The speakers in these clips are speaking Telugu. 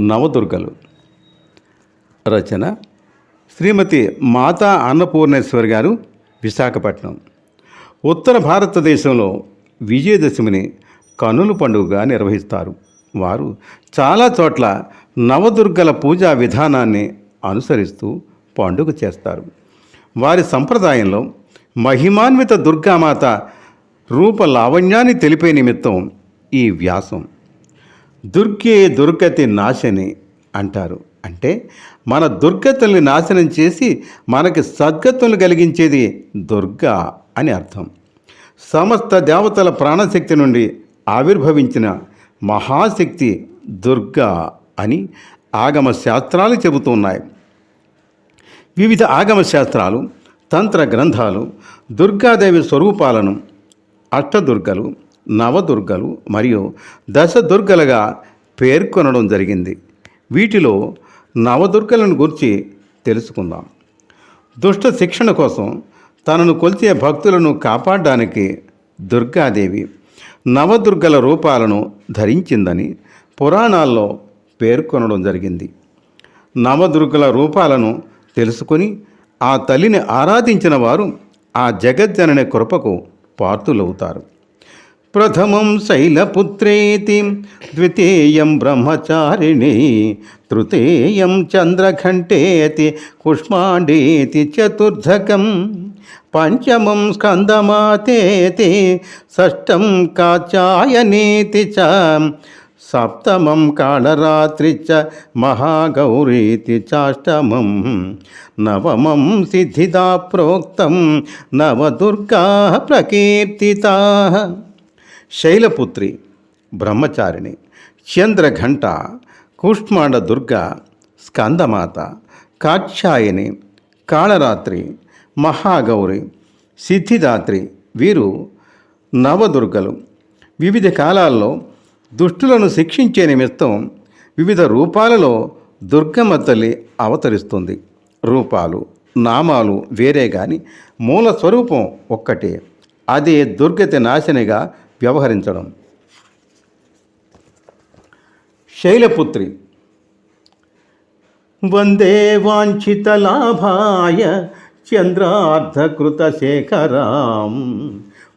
నవదుర్గలు. రచన శ్రీమతి మాతా అన్నపూర్ణేశ్వరి గారు విశాఖపట్నం. ఉత్తర భారతదేశంలో విజయదశమిని కనుల పండుగగా నిర్వహిస్తారు. వారు చాలా చోట్ల నవదుర్గల పూజా విధానాన్ని అనుసరిస్తూ పండుగ చేస్తారు. వారి సంప్రదాయంలో మహిమాన్విత దుర్గామాత రూప లావణ్యాన్ని తెలిపే నిమిత్తం ఈ వ్యాసం. దుర్గే దుర్గతి నాశని అంటారు. అంటే మన దుర్గతుల్ని నాశనం చేసి మనకి సద్గతులు కలిగించేది దుర్గా అని అర్థం. సమస్త దేవతల ప్రాణశక్తి నుండి ఆవిర్భవించిన మహాశక్తి దుర్గా అని ఆగమ శాస్త్రాలు చెబుతున్నాయి వివిధ ఆగమ శాస్త్రాలు తంత్ర గ్రంథాలు దుర్గాదేవి స్వరూపాలను అష్టదుర్గలు నవదుర్గలు మరియు దశదుర్గలుగా పేర్కొనడం జరిగింది. వీటిలో నవదుర్గలను గురించి తెలుసుకుందాం. దుష్ట శిక్షణ కోసం తనను కొలిచే భక్తులను కాపాడడానికి దుర్గాదేవి నవదుర్గల రూపాలను ధరించిందని పురాణాల్లో పేర్కొనడం జరిగింది. నవదుర్గల రూపాలను తెలుసుకొని ఆ తల్లిని ఆరాధించిన వారు ఆ జగజ్జనని కృపకు పాత్రులవుతారు. ప్రథమం శైలపుత్రేతి ద్వితీయం బ్రహ్మచారిణి తృతీయం చంద్రఘంటేతి కుష్మాండేతి చతుర్థకం పంచమం స్కందమాతేతి షష్టం కాచాయనేతి చ సప్తమం కాళరాత్రి చ మహాగౌరీతి చాష్టమం నవమం సిద్ధిదా ప్రోక్తం నవదుర్గా ప్రకీర్తితా. శైలపుత్రి బ్రహ్మచారిణి చంద్రఘంట కూష్మాండ దుర్గ స్కందమాత కాక్షాయని కాళరాత్రి మహాగౌరి సిద్ధిదాత్రి వీరు నవదుర్గలు. వివిధ కాలాల్లో దుష్టులను శిక్షించే నిమిత్తం వివిధ రూపాలలో దుర్గమ్మ తల్లి అవతరిస్తుంది. రూపాలు నామాలు వేరే కానీ మూల స్వరూపం ఒక్కటే. అదే దుర్గతి నాశనిగా వ్యవహరించడం. శైలపుత్రి వందే వాంఛితలాభాయ చంద్రార్ధకృతశేఖరాం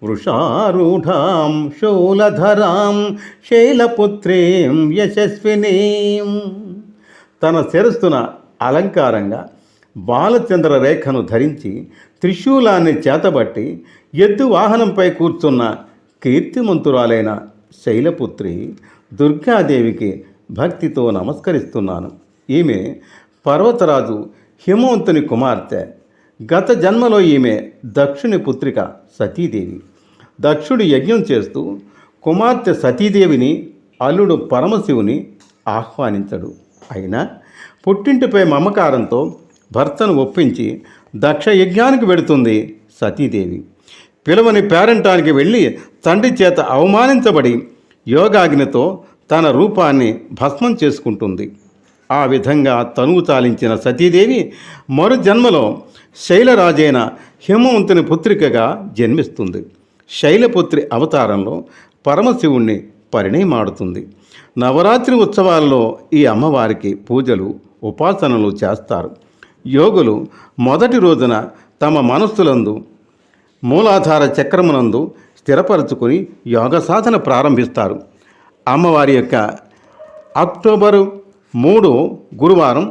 వృషారూఢాం శూలధరాం శైలపుత్రీం యశస్వినీం. తన శిరస్సున అలంకారంగా బాలచంద్ర రేఖను ధరించి త్రిశూలాన్ని చేతబట్టి ఎద్దు వాహనంపై కూర్చున్న కీర్తిమంతురాలైన శైలపుత్రి దుర్గాదేవికి భక్తితో నమస్కరిస్తున్నాను. ఈమె పర్వతరాజు హిమవంతుని కుమార్తె. గత జన్మలో ఈమె దక్షుని పుత్రిక సతీదేవి. దక్షుడు యజ్ఞం చేస్తూ కుమార్తె సతీదేవిని అల్లుడు పరమశివుని ఆహ్వానించడు. అయినా పుట్టింటిపై మమకారంతో భర్తను ఒప్పించి దక్ష యజ్ఞానికి వెడుతుంది సతీదేవి. పిలవని పేరంటానికి వెళ్ళి తండ్రి చేత అవమానించబడి యోగాగ్నితో తన రూపాన్ని భస్మం చేసుకుంటుంది. ఆ విధంగా తనువు చాలించిన సతీదేవి మరు జన్మలో శైలరాజైన హిమవంతుని పుత్రికగా జన్మిస్తుంది. శైలపుత్రి అవతారంలో పరమశివుణ్ణి పరిణయమాడుతుంది. నవరాత్రి ఉత్సవాల్లో ఈ అమ్మవారికి పూజలు ఉపాసనలు చేస్తారు. యోగులు మొదటి రోజున తమ మనస్సులందు మూలాధార చక్రమునందు స్థిరపరచుకొని యోగ సాధన ప్రారంభిస్తారు. అమ్మవారి యొక్క అక్టోబరు మూడు గురువారం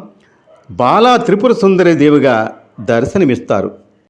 బాలా త్రిపుర సుందరి దేవిగా దర్శనమిస్తారు.